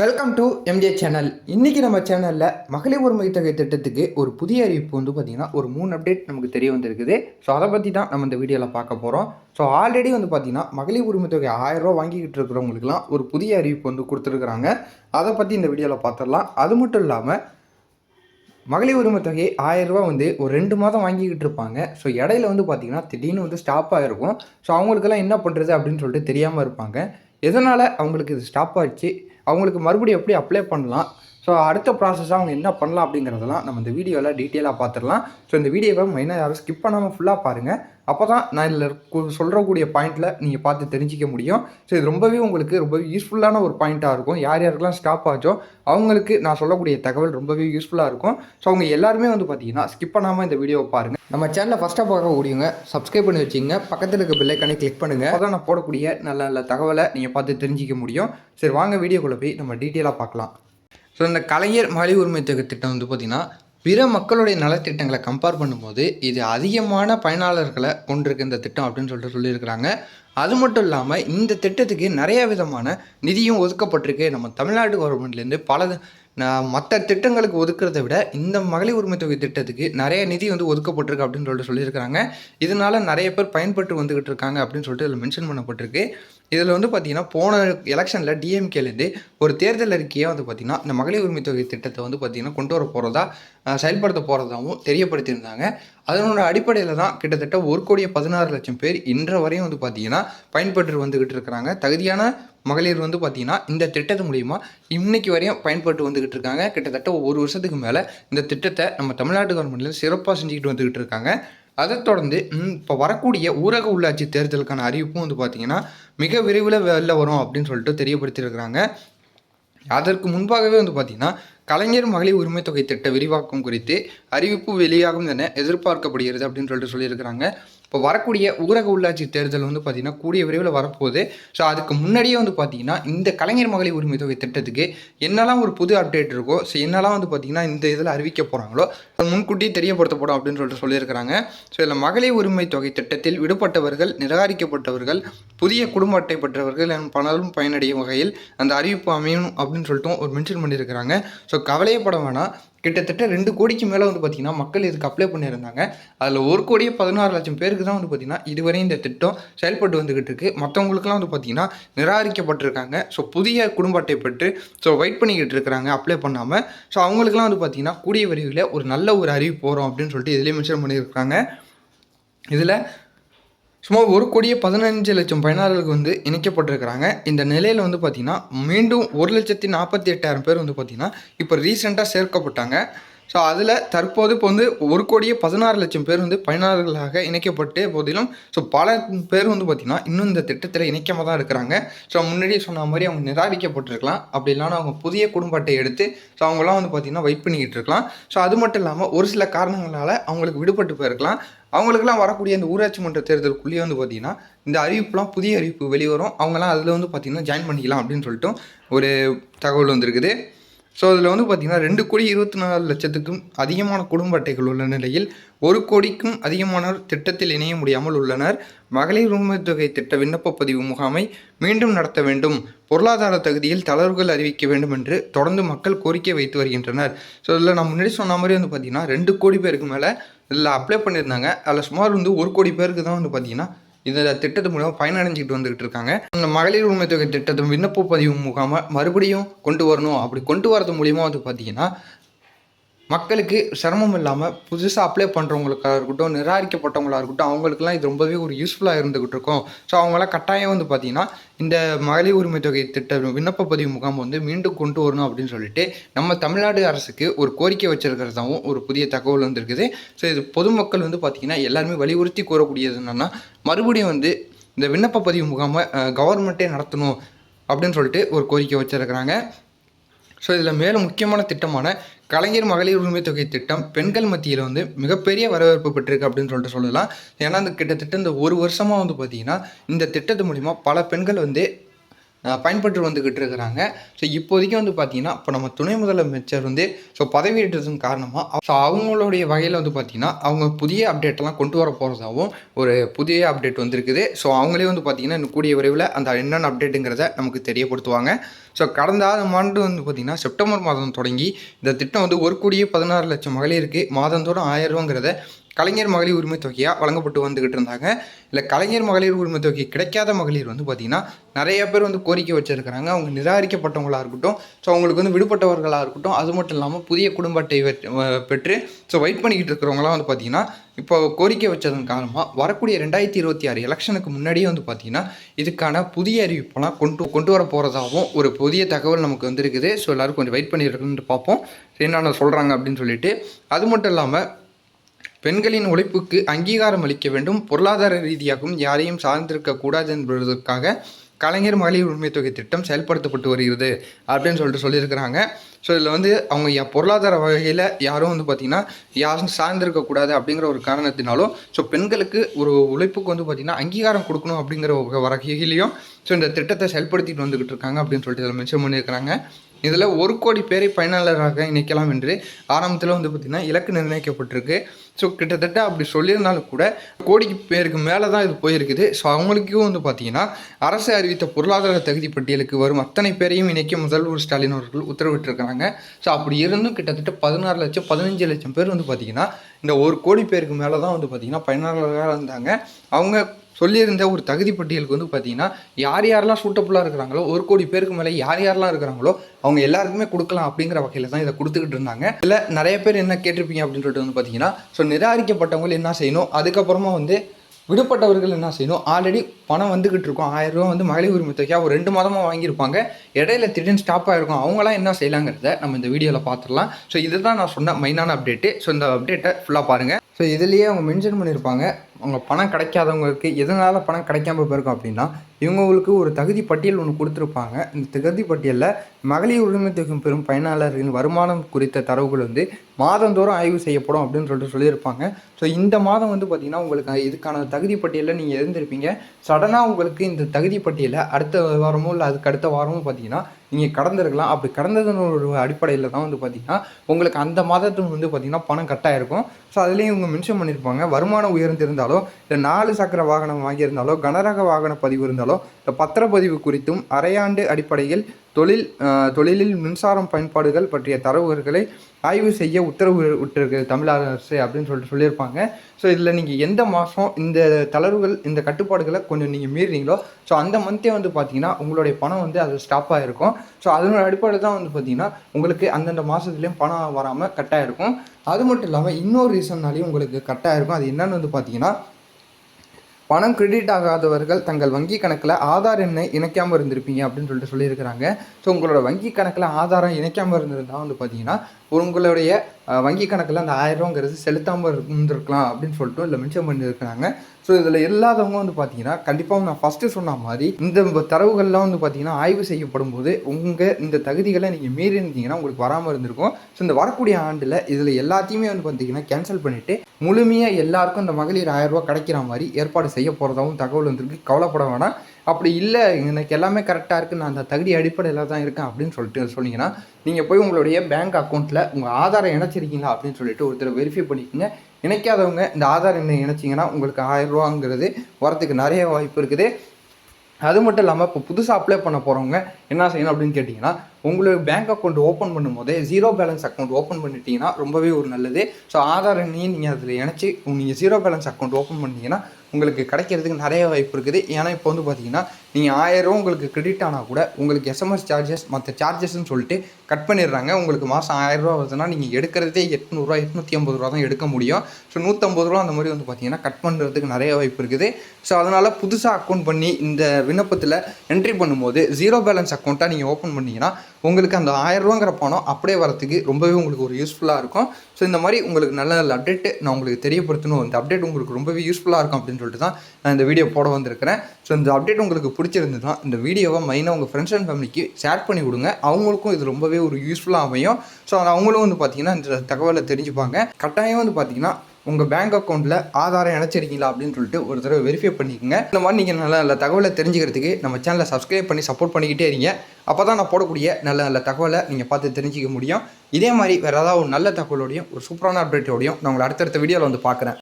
Welcome to MJ channel இன்றைக்கி நம்ம சேனலில் மகளிர் உரிமை தொகை திட்டத்துக்கு ஒரு புதிய அறிவிப்பு வந்து பார்த்திங்கன்னா ஒரு மூணு அப்டேட் நமக்கு தெரிய வந்திருக்குது. ஸோ அதை பற்றி தான் நம்ம இந்த வீடியோவில் பார்க்க போகிறோம் ஸோ ஆல்ரெடி வந்து பார்த்திங்கன்னா மகளிர் உரிமை தொகை ஆயிரரூவா வாங்கிக்கிட்டு இருக்கிறவங்களுக்குலாம் ஒரு புதிய அறிவிப்பு வந்து கொடுத்துருக்குறாங்க. அதை பற்றி இந்த வீடியோவில் பார்த்துடலாம். அது மட்டும் இல்லாமல் மகளிர் உரிமை தொகை ஆயிரம் வந்து ஒரு ரெண்டு மாதம் வாங்கிக்கிட்டு இருப்பாங்க. ஸோ இடையில வந்து பார்த்திங்கன்னா திடீர்னு வந்து ஸ்டாப் ஆகிருக்கும் ஸோ அவங்களுக்கெல்லாம் என்ன பண்ணுறது அப்படின்னு சொல்லிட்டு தெரியாமல் இருப்பாங்க. எதனால் அவங்களுக்கு இது ஸ்டாப் ஆச்சு? அவங்களுக்கு மறுபடியும் எப்படி அப்ளை பண்ணலாம்? ஸோ அடுத்த ப்ராசஸாக அவங்க என்ன பண்ணலாம் அப்படிங்கிறதெல்லாம் நம்ம இந்த வீடியோவில் டீட்டெயிலாக பார்த்துடலாம் ஸோ இந்த வீடியோவை மெயினாக யாரும் ஸ்கிப் பண்ணாமல் ஃபுல்லாக பாருங்கள் அப்போ தான் நான் இதில் சொல்கிறக்கூடிய பாயிண்ட்டில் நீங்கள் பார்த்து தெரிஞ்சிக்க முடியும். ஸோ இது ரொம்பவே உங்களுக்கு ரொம்பவே யூஸ்ஃபுல்லான ஒரு பாயிண்ட்டாக இருக்கும். யார் யாருக்கெல்லாம் ஸ்டாப் ஆச்சோ அவங்களுக்கு நான் சொல்லக்கூடிய தகவல் ரொம்பவே யூஸ்ஃபுல்லாக இருக்கும். ஸோ அவங்க எல்லாருமே வந்து பார்த்தீங்கன்னா ஸ்கிப் பண்ணாமல் இந்த வீடியோவை பாருங்கள் நம்ம சேனலை ஃபஸ்ட்டாக பார்க்கக்கூடியவங்க சப்ஸ்கிரைப் பண்ணி வச்சிங்க பக்கத்தில் இருக்க பெல்லைக்கானே கிளிக் பண்ணுங்கள் அதான் நான் போடக்கூடிய நல்ல நல்ல தகவலை நீங்கள் பார்த்து தெரிஞ்சிக்க முடியும். சரி வாங்க வீடியோக்குள்ளே போய் நம்ம டீட்டெயிலாக பார்க்கலாம் ஸோ இந்த கலைஞர் மகளிர் உரிமை தொகை திட்டம் வந்து பார்த்திங்கன்னா பிற மக்களுடைய நலத்திட்டங்களை கம்பேர் பண்ணும்போது இது அதிகமான பயனாளர்களை கொண்டிருக்கு இந்த திட்டம் அப்படின்னு சொல்லிட்டு சொல்லியிருக்கிறாங்க. அது மட்டும் இல்லாமல் இந்த திட்டத்துக்கு நிறைய விதமான நிதியும் ஒதுக்கப்பட்டிருக்கு. நம்ம தமிழ்நாடு கவர்மெண்ட்லேருந்து பல மற்ற திட்டங்களுக்கு ஒதுக்குறதை விட இந்த மகளிர் உரிமை தொகை திட்டத்துக்கு நிறைய நிதி வந்து ஒதுக்கப்பட்டிருக்கு அப்படின்னு சொல்லிட்டு சொல்லியிருக்கிறாங்க. இதனால நிறைய பேர் பயன்பட்டு வந்துக்கிட்டு இருக்காங்க அப்படின்னு சொல்லிட்டு இதில் மென்ஷன் பண்ணப்பட்டிருக்கு. இதில் வந்து பார்த்தீங்கன்னா போன எலெக்ஷனில் டிஎம்கேலேருந்து ஒரு தேர்தல் அறிக்கையை வந்து பார்த்திங்கன்னா இந்த மகளிர் உரிமை தொகை திட்டத்தை வந்து பார்த்திங்கன்னா கொண்டு வர போகிறதா செயல்படுத்த போகிறதாகவும் தெரியப்படுத்தியிருந்தாங்க. அதனோட அடிப்படையில் தான் கிட்டத்தட்ட ஒரு கோடியே பதினாறு லட்சம் பேர் இன்ற வரையும் வந்து பார்த்திங்கன்னா பயன்பட்டு வந்துக்கிட்டு இருக்கிறாங்க. தகுதியான மகளிர் வந்து பார்த்திங்கன்னா இந்த திட்டத்து மூலிமா இன்னைக்கு வரையும் பயன்பட்டு வந்துக்கிட்டு இருக்காங்க. கிட்டத்தட்ட ஒரு வருஷத்துக்கு மேலே இந்த திட்டத்தை நம்ம தமிழ்நாட்டு கவர்மெண்ட்டில் சிறப்பாக செஞ்சுக்கிட்டு வந்துக்கிட்டு இருக்காங்க. அதை தொடர்ந்து இப்போ வரக்கூடிய ஊரக உள்ளாட்சி தேர்தலுக்கான அறிவிப்பும் வந்து பார்த்திங்கன்னா மிக விரைவில் வெளில வரும் அப்படின்னு சொல்லிட்டு தெரியப்படுத்தியிருக்கிறாங்க. அதற்கு முன்பாகவே வந்து பார்த்திங்கன்னா கலைஞர் மகளிர் உரிமை தொகை திட்ட விரிவாக்கம் குறித்து அறிவிப்பு வெளியாகும் என எதிர்பார்க்கப்படுகிறது அப்படின்னு சொல்லிட்டு சொல்லியிருக்கிறாங்க. இப்போ வரக்கூடிய ஊரக உள்ளாட்சி தேர்தல் வந்து பார்த்திங்கன்னா கூடிய விரைவில் வரப்போகுது. ஸோ அதுக்கு முன்னாடியே வந்து பார்த்திங்கன்னா இந்த கலைஞர் மகளிர் உரிமை தொகை திட்டத்துக்கு என்னெல்லாம் ஒரு புது அப்டேட் இருக்கோ ஸோ என்னெல்லாம் வந்து பார்த்திங்கன்னா இந்த இதில் அறிவிக்க போகிறாங்களோ அது முன்கூட்டியே தெரியப்படுத்தப்படும் அப்படின்னு சொல்லிட்டு சொல்லியிருக்கிறாங்க. ஸோ இதில் மகளிர் உரிமை தொகை திட்டத்தில் விடுபட்டவர்கள் நிராகரிக்கப்பட்டவர்கள் புதிய குடும்ப அட்டை பெற்றவர்கள் பலரும் பயனடையும் வகையில் அந்த அறிவிப்பு அமையணும் அப்படின்னு சொல்லிட்டு ஒரு மென்ஷன் பண்ணியிருக்கிறாங்க. ஸோ கவலையப்பட வேணாம். கிட்டத்தட்ட ரெண்டு கோடிக்கு மேலே வந்து பார்த்திங்கன்னா மக்கள் இதுக்கு அப்ளை பண்ணியிருந்தாங்க. அதில் ஒரு கோடியே பதினாறு லட்சம் பேருக்கு தான் வந்து பார்த்திங்கன்னா இதுவரை இந்த திட்டம் செயல்பட்டு வந்துக்கிட்டு இருக்குது மற்றவங்களுக்குலாம் வந்து பார்த்திங்கன்னா நிராகரிக்கப்பட்டிருக்காங்க. ஸோ புதிய குடும்ப அட்டை பெற்று ஸோ வெயிட் பண்ணிக்கிட்டு இருக்கிறாங்க அப்ளை பண்ணாமல் ஸோ அவங்களுக்குலாம் வந்து பார்த்திங்கன்னா கூடிய விரைவில் ஒரு நல்ல ஒரு அறிவிப்பு போகிறோம் அப்படின்னு சொல்லிட்டு இதிலே மென்ஷன் பண்ணியிருக்காங்க. இதில் சுமார் ஒரு கோடியே பதினஞ்சு லட்சம் பயனாளர்களுக்கு வந்து இணைக்கப்பட்டிருக்கிறாங்க. இந்த நிலையில் வந்து பார்த்திங்கன்னா மீண்டும் ஒரு லட்சத்தி நாற்பத்தி எட்டாயிரம் பேர் வந்து பார்த்திங்கன்னா இப்போ ரீசெண்டாக சேர்க்கப்பட்டாங்க. ஸோ அதில் தற்போது இப்போ வந்து ஒரு கோடியே பதினாறு லட்சம் பேர் வந்து பயனாளர்களாக இணைக்கப்பட்ட போதிலும் ஸோ பல பேர் வந்து பார்த்திங்கன்னா இன்னும் இந்த திட்டத்தில் இணைக்காம தான் இருக்கிறாங்க. ஸோ முன்னாடியே சொன்ன மாதிரி அவங்க நிராகரிக்கப்பட்டிருக்கலாம். அப்படி இல்லைனா அவங்க புதிய குடும்ப அட்டை எடுத்து ஸோ அவங்களாம் வந்து பார்த்திங்கன்னா வெயிட் பண்ணிக்கிட்டு இருக்கலாம். ஸோ அது மட்டும் இல்லாமல் ஒரு சில காரணங்களால் அவங்களுக்கு விடுபட்டு போயிருக்கலாம். அவங்களுக்குலாம் வரக்கூடிய இந்த ஊராட்சி மன்ற தேர்தலுக்குள்ளேயே வந்து பார்த்திங்கன்னா இந்த அறிவிப்புலாம் புதிய அறிவிப்பு வெளிவரும். அவங்களாம் அதில் வந்து பார்த்திங்கன்னா ஜாயின் பண்ணிக்கலாம் அப்படின்னு சொல்லிட்டு ஒரு தகவல் வந்திருக்குது. ஸோ அதில் வந்து பார்த்திங்கன்னா ரெண்டு கோடி இருபத்தி நாலு லட்சத்துக்கும் அதிகமான குடும்ப அட்டைகள் உள்ள நிலையில் ஒரு கோடிக்கும் அதிகமானோர் திட்டத்தில் இணைய முடியாமல் உள்ளனர். மகளிர் உரிமை தொகை திட்ட விண்ணப்ப பதிவு முகாமை மீண்டும் நடத்த வேண்டும். பொருளாதார தகுதியில் தளர்வுகள் அறிவிக்க வேண்டும் என்று தொடர்ந்து மக்கள் கோரிக்கை வைத்து வருகின்றனர். ஸோ இதில் நான் முன்னாடி சொன்ன மாதிரி வந்து பார்த்திங்கன்னா ரெண்டு கோடி பேருக்கு மேலே இதில் அப்ளை பண்ணியிருந்தாங்க. அதில் சுமார் வந்து ஒரு கோடி பேருக்கு தான் வந்து பார்த்தீங்கன்னா இந்த திட்டத்து மூலமாக பயனடைஞ்சிக்கிட்டு வந்துகிட்டு இருக்காங்க. இந்த மகளிர் உரிமை தொகை திட்டத்தை விண்ணப்ப பதிவு முகாம மறுபடியும் கொண்டு வரணும். அப்படி கொண்டு வரது மூலியமாக வந்து பார்த்தீங்கன்னா மக்களுக்கு சிரமம் இல்லாமல் புதுசாக அப்ளை பண்ணுறவங்களுக்காக இருக்கட்டும் நிராகரிக்கப்பட்டவங்களாக இருக்கட்டும் அவங்களுக்குலாம் இது ரொம்பவே ஒரு யூஸ்ஃபுல்லாக இருந்துகிட்டு இருக்கும். ஸோ அவங்களாம் கட்டாயம் வந்து பார்த்திங்கன்னா இந்த மகளிர் உரிமை தொகை திட்ட விண்ணப்ப பதிவு முகாம் வந்து மீண்டும் கொண்டு வரணும் அப்படின்னு சொல்லிட்டு நம்ம தமிழ்நாடு அரசுக்கு ஒரு கோரிக்கை வச்சிருக்கிறதாவும் ஒரு புதிய தகவல் வந்திருக்குது. ஸோ இது பொதுமக்கள் வந்து பார்த்திங்கன்னா எல்லாருமே வலியுறுத்தி கூறக்கூடியது என்னென்னா மறுபடியும் வந்து இந்த விண்ணப்ப பதிவு முகாமை கவர்மெண்ட்டே நடத்தணும் அப்படின்னு சொல்லிட்டு ஒரு கோரிக்கை வச்சுருக்கிறாங்க. ஸோ இதில் மேலும் முக்கியமான திட்டமான கலைஞர் மகளிர் உரிமை தொகை திட்டம் பெண்கள் மத்தியில் வந்து மிகப்பெரிய வரவேற்பு பெற்றிருக்கு அப்படின்னு சொல்லிட்டு சொல்லலாம். ஏன்னா அந்த கிட்டத்தட்ட இந்த ஒரு வருஷமாக வந்து பார்த்திங்கன்னா இந்த திட்டத்து மூலிமா பல பெண்கள் வந்து பயன்பட்டு பயன்பெற்று வந்துக்கிட்டு இருக்கிறாங்க. ஸோ இப்போதைக்கு வந்து பார்த்தீங்கன்னா இப்போ நம்ம துணை முதலமைச்சர் வந்து ஸோ பதவியேற்றதன் காரணமாக ஸோ அவங்களுடைய வகையில் வந்து பார்த்தீங்கன்னா அவங்க புதிய அப்டேட்டெல்லாம் கொண்டு வர போகிறதாகவும் ஒரு புதிய அப்டேட் வந்திருக்குது. ஸோ அவங்களே வந்து பார்த்தீங்கன்னா இன்னும் கூடிய விரைவில் அந்த என்னென்ன அப்டேட்டுங்கிறத நமக்கு தெரியப்படுத்துவாங்க. ஸோ கடந்த ஆண்டு வந்து பார்த்திங்கன்னா செப்டம்பர் மாதம் தொடங்கி இந்த திட்டம் வந்து ஒரு கோடியே பதினாறு லட்சம் மகளிருக்கு மாதந்தோறும் ஆயிரம் ரூபாங்கிறத கலைஞர் மகளிர் உரிமை தொகையாக வழங்கப்பட்டு வந்துக்கிட்டு இருந்தாங்க. இல்லை கலைஞர் மகளிர் உரிமை தொகை கிடைக்காத மகளிர் வந்து பார்த்திங்கன்னா நிறைய பேர் வந்து கோரிக்கை வச்சுருக்கிறாங்க. அவங்க நிராகரிக்கப்பட்டவங்களாக இருக்கட்டும் ஸோ அவங்களுக்கு வந்து விடுபட்டவர்களாக இருக்கட்டும் அது மட்டும் இல்லாமல் புதிய குடும்ப அட்டை பெற்று ஸோ வெயிட் பண்ணிக்கிட்டு இருக்கிறவங்களாம் வந்து பார்த்திங்கன்னா இப்போ கோரிக்கை வச்சதன் காரணமாக வரக்கூடிய ரெண்டாயிரத்தி இருபத்தி ஆறு எலெக்ஷனுக்கு முன்னாடியே வந்து பார்த்திங்கன்னா இதுக்கான புதிய அறிவிப்பெல்லாம் கொண்டு கொண்டு வர போகிறதாகவும் ஒரு புதிய தகவல் நமக்கு வந்திருக்குது. ஸோ எல்லோரும் கொஞ்சம் வெயிட் பண்ணியிருக்குன்னு பார்ப்போம். என்னென்ன சொல்கிறாங்க அப்படின்னு சொல்லிட்டு அது மட்டும் இல்லாமல் பெண்களின் உழைப்புக்கு அங்கீகாரம் அளிக்க வேண்டும். பொருளாதார ரீதியாகவும் யாரையும் சார்ந்திருக்க கூடாது என்பதற்காக கலைஞர் மகளிர் உரிமை தொகை திட்டம் செயல்படுத்தப்பட்டு வருகிறது அப்படின்னு சொல்லிட்டு சொல்லியிருக்கிறாங்க. ஸோ இதில் வந்து அவங்க பொருளாதார வகையில் யாரும் வந்து பார்த்திங்கன்னா யாரும் சார்ந்திருக்கக்கூடாது அப்படிங்கிற ஒரு காரணத்தினாலும் ஸோ பெண்களுக்கு ஒரு உழைப்புக்கு வந்து பார்த்திங்கன்னா அங்கீகாரம் கொடுக்கணும் அப்படிங்கிற வகையிலையும் ஸோ இந்த திட்டத்தை செயல்படுத்திட்டு வந்துக்கிட்டு இருக்காங்க அப்படின்னு சொல்லிட்டு இதில் மென்ஷன் பண்ணியிருக்கிறாங்க. இதில் ஒரு கோடி பேரை பயனாளராக இணைக்கலாம் என்று ஆரம்பத்தில் வந்து பார்த்திங்கன்னா இலக்கு நிர்ணயிக்கப்பட்டிருக்கு. ஸோ கிட்டத்தட்ட அப்படி சொல்லியிருந்தாலும் கூட கோடிக்கு பேருக்கு மேலே தான் இது போயிருக்குது. ஸோ அவங்களுக்கும் வந்து பார்த்திங்கன்னா அரசு அறிவித்த பொருளாதார தகுதி பட்டியலுக்கு வரும் அத்தனை பேரையும் இணைக்க முதல்வர் ஸ்டாலின் அவர்கள் உத்தரவிட்டிருக்கிறாங்க. ஸோ அப்படி இருந்தும் கிட்டத்தட்ட பதினாறு லட்சம் பதினஞ்சு லட்சம் பேர் வந்து பார்த்திங்கன்னா இந்த ஒரு கோடி பேருக்கு மேலே தான் வந்து பார்த்திங்கன்னா பயனாளராக இருந்தாங்க. அவங்க சொல்லியிருந்த ஒரு தகுதி பட்டியலுக்கு வந்து பார்த்தீங்கன்னா யார் யாரெல்லாம் சூட்டபுளாக இருக்கிறாங்களோ ஒரு கோடி பேருக்கு மேலே யார் யாரெல்லாம் இருக்கிறாங்களோ அவங்க எல்லாருக்குமே கொடுக்கலாம் அப்படிங்கிற வகையில் தான் இதை கொடுத்துக்கிட்டு இருந்தாங்க. இல்லை நிறைய பேர் என்ன கேட்டிருப்பீங்க அப்படின்னு சொல்லிட்டு வந்து பார்த்தீங்கன்னா ஸோ நிராகரிக்கப்பட்டவங்க என்ன செய்யணும்? அதுக்கப்புறமா வந்து விடுபட்டவர்கள் என்ன செய்யணும்? ஆல்ரெடி பணம் வந்துக்கிட்டு இருக்கும். ஆயிரம் ரூபா வந்து மகளிர் உரிமை தொகையாக ஒரு ரெண்டு மாதமாக வாங்கியிருப்பாங்க. இடையில திடீர்னு ஸ்டாப் ஆகிருக்கும் அவங்களாம் என்ன செய்யலாங்கிறத நம்ம இந்த வீடியோவில் பார்த்துடலாம். ஸோ இதுதான் நான் சொன்ன மெயினான அப்டேட்டு ஸோ இந்த அப்டேட்டை ஃபுல்லாக பாருங்கள் ஸோ இதுலேயே அவங்க மென்ஷன் பண்ணியிருப்பாங்க அவங்க பணம் கிடைக்காதவங்களுக்கு எதனால் பணம் கிடைக்காம போயிருக்கும் அப்படின்னா இவங்களுக்கு ஒரு தகுதி பட்டியல் ஒன்று கொடுத்துருப்பாங்க. இந்த தகுதி பட்டியலில் மகளிர் உரிமை தொகை பெறும் பயனாளர்களின் வருமானம் குறித்த தரவுகள் வந்து மாதந்தோறும் ஆய்வு செய்யப்படும் அப்படின்னு சொல்லிட்டு சொல்லியிருப்பாங்க. ஸோ இந்த மாதம் வந்து பார்த்திங்கன்னா உங்களுக்கு இதுக்கான தகுதி பட்டியலில் நீங்கள் இருந்திருப்பீங்க சடனாக உங்களுக்கு இந்த தகுதி பட்டியலில் அடுத்த வாரமோ இல்லை அதுக்கு அடுத்த வாரமோ பார்த்தீங்கன்னா நீங்கள் கடந்திருக்கலாம். அப்படி கடந்ததுன்னு ஒரு அடிப்படையில் தான் வந்து பார்த்தீங்கன்னா உங்களுக்கு அந்த மாதத்துக்கு வந்து பார்த்தீங்கன்னா பணம் கட்டாயிருக்கும் ஸோ அதுலேயும் இவங்க மென்ஷன் பண்ணியிருப்பாங்க. வருமானம் உயர்ந்திருந்தாலோ இல்லை நாலு சக்கர வாகனம் வாங்கியிருந்தாலோ கனரக வாகன பதிவு இருந்தாலோ இல்லை பத்திரப்பதிவு குறித்தும் அரையாண்டு அடிப்படையில் தொழில் தொழிலில் மின்சாரம் பயன்பாடுகள் பற்றிய தரவுகளை ஆய்வு செய்ய உத்தரவு விட்டிருக்கு தமிழ் அரசு அப்படின்னு சொல்லிட்டு சொல்லியிருப்பாங்க. ஸோ இதில் நீங்கள் எந்த மாதம் இந்த தளர்வுகள் இந்த கட்டுப்பாடுகளை கொஞ்சம் நீங்கள் மீறுறீங்களோ ஸோ அந்த மந்த்தே வந்து பார்த்தீங்கன்னா உங்களுடைய பணம் வந்து அது ஸ்டாப் ஆகிருக்கும் ஸோ அதனோட அடிப்படையில் தான் வந்து பார்த்தீங்கன்னா உங்களுக்கு அந்தந்த மாதத்துலேயும் பணம் வராமல் கட்டாக இருக்கும் அது மட்டும் இல்லாமல் இன்னொரு ரீசன்னாலையும் உங்களுக்கு கட்டாக இருக்கும் அது என்னென்னு வந்து பார்த்தீங்கன்னா பணம் கிரெடிட் ஆகாதவர்கள் தங்கள் வங்கி கணக்கில் ஆதார் எண்ணை இணைக்காமல் இருந்திருப்பீங்க அப்படின்னு சொல்லிட்டு சொல்லியிருக்கிறாங்க. ஸோ உங்களோட வங்கி கணக்கில் ஆதாரம் இணைக்காமல் இருந்திருந்தால் வந்து பார்த்தீங்கன்னா உங்களுடைய வங்கி கணக்கில் அந்த ஆயிரரூவாங்கிறது செலுத்தாமல் இருந்திருக்கலாம் அப்படின்னு சொல்லிட்டு இல்லை மென்ஷன் பண்ணியிருக்கிறாங்க. ஸோ இதில் இல்லாதவங்க வந்து பார்த்தீங்கன்னா கண்டிப்பாக நான் ஃபஸ்ட்டு சொன்ன மாதிரி இந்த தரவுகள்லாம் வந்து பார்த்தீங்கன்னா ஆய்வு செய்யப்படும் போது உங்கள் இந்த தகுதிகளை நீங்கள் மீறி இருந்தீங்கன்னா உங்களுக்கு வராமல் இருந்திருக்கும். ஸோ இந்த வரக்கூடிய ஆண்டில் இதில் எல்லாத்தையுமே வந்து பார்த்தீங்கன்னா கேன்சல் பண்ணிவிட்டு முழுமையாக எல்லாருக்கும் இந்த மகளிர் ஆயிரம் கிடைக்கிற மாதிரி ஏற்பாடு செய்ய போகிறதாவும் தகவல் வந்துருக்கு. கவலைப்பட வேணாம். அப்படி இல்லை எனக்கு எல்லாமே கரெக்டாக இருக்குது நான் அந்த தகுதி அடிப்படையில் தான் இருக்கேன் அப்படின்னு சொல்லிட்டு சொன்னீங்கன்னா நீங்கள் போய் உங்களுடைய பேங்க் அக்கௌண்ட்டில் உங்கள் ஆதாரம் இணைச்சிருக்கீங்களா அப்படின்னு சொல்லிட்டு ஒருத்தர் வெரிஃபை பண்ணிக்கோங்க. இணைக்காதவங்க இந்த ஆதார் எண்ணை இணைச்சிங்கன்னா உங்களுக்கு ஆயிரம் ரூபாங்கிறது வரத்துக்கு நிறைய வாய்ப்பு இருக்குது. அது மட்டும் இல்லாமல் இப்போ புதுசாக அப்ளை பண்ண போகிறவங்க என்ன செய்யணும் அப்படின்னு கேட்டிங்கன்னா உங்களுக்கு பேங்க் அக்கௌண்ட் ஓப்பன் பண்ணும்போதே ஜீரோ பேலன்ஸ் அக்கௌண்ட் ஓப்பன் பண்ணிட்டீங்கன்னா ரொம்பவே ஒரு நல்லது. ஸோ ஆதார் எண்ணையும் நீங்கள் அதில் இணைச்சி நீங்கள் ஜீரோ பேலன்ஸ் அக்கௌண்ட் ஓப்பன் பண்ணீங்கன்னா உங்களுக்கு கிடைக்கிறதுக்கு நிறைய வாய்ப்பு இருக்குது. ஏன்னா இப்போ வந்து பார்த்தீங்கன்னா நீங்கள் ஆயிரம் உங்களுக்கு கிரெடிட் ஆனால் கூட உங்களுக்கு எஸ்எம்எஸ் சார்ஜஸ் மற்ற சார்ஜஸ்ன்னு சொல்லிட்டு கட் பண்ணிடுறாங்க. உங்களுக்கு மாதம் ஆயிரரூவா வருதுன்னா நீங்கள் எடுக்கிறதே எட்நூறுரூவா எட்நூற்றி ஐம்பது ரூபா தான் எடுக்க முடியும். ஸோ நூற்றம்பது ரூபா அந்த மாதிரி வந்து பார்த்தீங்கன்னா கட் பண்ணுறதுக்கு நிறைய வாய்ப்பு இருக்குது. ஸோ அதனால் புதுசாக அக்கௌண்ட் பண்ணி இந்த விண்ணப்பத்தில் என்ட்ரி பண்ணும்போது ஜீரோ பேலன்ஸ் அக்கௌண்ட்டாக நீங்கள் ஓப்பன் பண்ணீங்கன்னா உங்களுக்கு அந்த ஆயிரரூவாங்கிற பணம் அப்படியே வரத்துக்கு ரொம்பவே உங்களுக்கு ஒரு யூஸ்ஃபுல்லாக இருக்கும். ஸோ இந்த மாதிரி உங்களுக்கு நல்ல நல்ல அப்டேட்டு நான் உங்களுக்கு தெரியப்படுத்தணும். இந்த அப்டேட் உங்களுக்கு ரொம்பவே யூஸ்ஃபுல்லாக இருக்கும் அப்படின்னு சொல்லிட்டு தான் நான் இந்த வீடியோ போட வந்திருக்கிறேன். ஸோ இந்த அப்டேட் உங்களுக்கு பிடிச்சிருந்ததுன்னா இந்த வீடியோவை மெயினாக உங்கள் ஃப்ரெண்ட்ஸ் அண்ட் ஃபேமிலிக்கு ஷேர் பண்ணி விடுங்க அவங்களுக்கும் இது ரொம்பவே ஒரு யூஸ்ஃபுல்லாக அமையும். ஸோ அவங்களும் வந்து பார்த்தீங்கன்னா இந்த தகவலை தெரிஞ்சுப்பாங்க. கட்டாயம் வந்து பார்த்தீங்கன்னா உங்கள் பேங்க் அக்கௌண்ட்டில் ஆதாரம் இணைச்சிருக்கீங்களா அப்படின்னு சொல்லிட்டு ஒரு தடவை வெரிஃபை பண்ணிக்கோங்க. இந்த மாதிரி நீங்கள் நல்ல நல்ல தகவலை தெரிஞ்சுக்கிறதுக்கு நம்ம சேனலை சப்ஸ்கிரைப் பண்ணி சப்போர்ட் பண்ணிக்கிட்டே இருங்க. அப்போ தான் நான் போடக்கூடிய நல்ல நல்ல தகவலை நீங்கள் பார்த்து தெரிஞ்சிக்க முடியும். இதே மாதிரி வேறு ஏதாவது ஒரு நல்ல தகவலோடையும் ஒரு சூப்பரான அப்டேட்டோடையும் நான் உங்களை அடுத்தடுத்த வீடியோவில் வந்து பார்க்குறேன்.